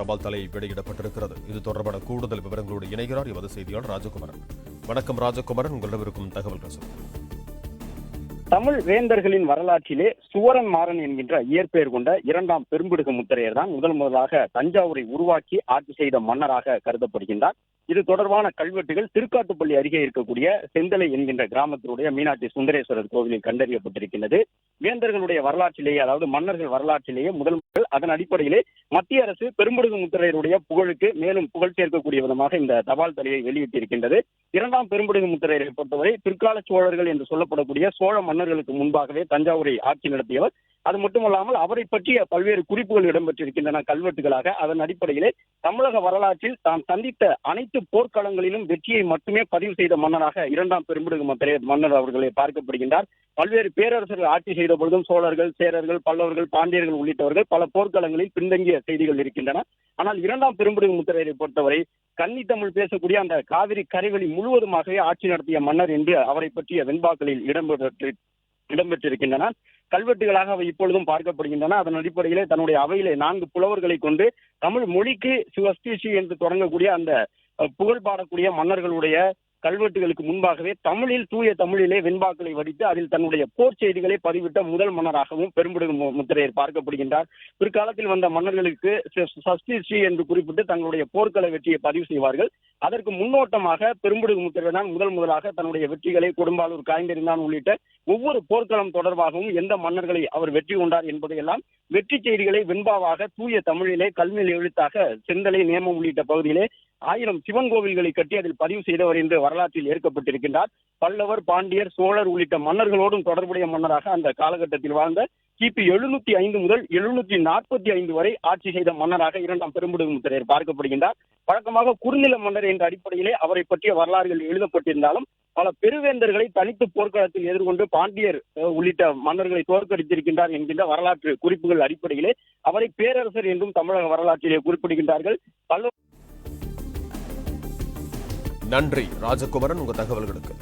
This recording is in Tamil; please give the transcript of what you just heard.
தபால் தலை வெளியிடப்பட்டிருக்கிறது. இது தொடர்பான கூடுதல் விவரங்களோடு இணைகிறார் எமது செய்தியாளர் ராஜகுமாரன். வணக்கம் ராஜகுமாரன் உங்களிடம் இருக்கும் தகவல்கள் சொல்லுங்கள் தமிழ் வேந்தர்களின் வரலாற்றிலே சுவரன் மாறன் என்கின்ற இயற்பெயர் கொண்ட இரண்டாம் பெரும்பிடுக முத்திரையர் தான் முதல் முதலாக தஞ்சாவூரை உருவாக்கி ஆட்சி செய்த மன்னராக கருதப்படுகின்றார். இது தொடர்பான கல்வெட்டுகள் திருக்காட்டுப்பள்ளி அருகே இருக்கக்கூடிய செந்தலை என்கின்ற கிராமத்தினுடைய மீனாட்சி சுந்தரேஸ்வரர் கோவிலில் கண்டறியப்பட்டிருக்கின்றது. வேந்தர்களுடைய வரலாற்றிலேயே அதாவது மன்னர்கள் வரலாற்றிலேயே முதல் முதல் அதன் அடிப்படையிலே மத்திய அரசு பெரும்பிடுகு முத்திரையருடைய புகழுக்கு மேலும் புகழ் சேர்க்கக்கூடிய விதமாக இந்த தபால் தலையை வெளியிட்டிருக்கின்றது. இரண்டாம் பெரும்படுகு முத்திரையரை பொறுத்தவரை பிற்கால சோழர்கள் என்று சொல்லப்படக்கூடிய சோழ மன்னர்களுக்கு முன்பாகவே தஞ்சாவூரை ஆட்சி நடத்தியவர் அது மட்டுமல்லாமல் அவரை பற்றிய பல்வேறு குறிப்புகள் இடம்பெற்றிருக்கின்றன கல்வெட்டுகளாக. அதன் அடிப்படையிலே தமிழக வரலாற்றில் தான் சந்தித்த அனைத்து போர்க்களங்களிலும் வெற்றியை மட்டுமே பதிவு செய்த மன்னராக இரண்டாம் பெரும்பிடுகு முத்திரையர் மன்னர் அவர்களை பார்க்கப்படுகின்றார். பல்வேறு பேரரசர்கள் ஆட்சி செய்த பொழுதும் சோழர்கள் சேரர்கள் பல்லவர்கள் பாண்டியர்கள் உள்ளிட்டவர்கள் பல போர்க்களங்களில் பின்தங்கிய செய்திகள் இருக்கின்றன. ஆனால் இரண்டாம் பெரும்பிடுகு முத்திரையரை பொறுத்தவரை கன்னி தமிழ் பேசக்கூடிய அந்த காவிரி கரைவழி முழுவதுமாகவே ஆட்சி நடத்திய மன்னர் என்று அவரை பற்றிய வெண்பாக்களில் இடம்பெற்று இடம்பெற்றிருக்கின்றன. கல்வெட்டுகளாக அவை இப்பொழுதும் பார்க்கப்படுகின்றன. அதன் அடிப்படையிலே தன்னுடைய அவையிலே நான்கு புலவர்களை கொண்டு தமிழ் மொழிக்கு சுவஸ்திஷி என்று தொடங்கக்கூடிய அந்த புகழ் பாடக்கூடிய மன்னர்களுடைய கல்வெட்டுகளுக்கு முன்பாகவே தமிழில் தூய தமிழிலே வெண்பாக்களை வடித்து அதில் தன்னுடைய போர் செய்திகளை பதிவிட்ட முதல் மன்னராகவும் பெரும்புடன் முத்திரையர் பார்க்கப்படுகின்றார். பிற்காலத்தில் வந்த மன்னர்களுக்கு ச- சஷ்டி ஸ்ரீ என்று குறிப்பிட்டு தங்களுடைய போர்க்கள வெற்றியை பதிவு செய்வார்கள். அதற்கு முன்னோட்டமாக பெரும்புடுகு முத்திரையர் முதல் முதலாக தன்னுடைய வெற்றிகளை கொடும்பாலூர் காய்ந்தறிந்தான் உள்ளிட்ட ஒவ்வொரு போர்க்களம் தொடர்பாகவும் எந்த மன்னர்களை அவர் வெற்றி கொண்டார் என்பதையெல்லாம் வெற்றி செய்திகளை வெண்பாவாக தூய தமிழிலே கல்வியில் எழுத்தாக செந்தலை நேமம் உள்ளிட்ட பகுதியிலே ஆயிரம் சிவன் கோவில்களை கட்டி அதில் பதிவு செய்தவர் என்று வரலாற்றில் ஏற்கப்பட்டிருக்கின்றார். பல்லவர் பாண்டியர் சோழர் உள்ளிட்ட மன்னர்களோடும் தொடர்புடைய மன்னராக அந்த காலகட்டத்தில் வாழ்ந்த கிபி எழுநூத்தி ஐந்து முதல் எழுநூத்தி நாற்பத்தி ஐந்து வரை ஆட்சி செய்த மன்னராக இரண்டாம் பெரும்படுமுத்திரையர் பார்க்கப்படுகின்றார். வழக்கமாக குறுநில மன்னர் என்ற அடிப்படையிலே அவரை பற்றிய வரலாறுகள் எழுதப்பட்டிருந்தாலும் பல பெருவேந்தர்களை தனித்து போர்க்களத்தில் எதிர்கொண்டு பாண்டியர் உள்ளிட்ட மன்னர்களை தோற்கடித்திருக்கின்றார் என்கின்ற வரலாற்று குறிப்புகள் அடிப்படையிலே அவரை பேரரசர் என்றும் தமிழக வரலாற்றிலே குறிப்பிடுகின்றார்கள். பல்லவ நன்றி. ராஜகுமாரன் உங்க தகவல்களுக்கு.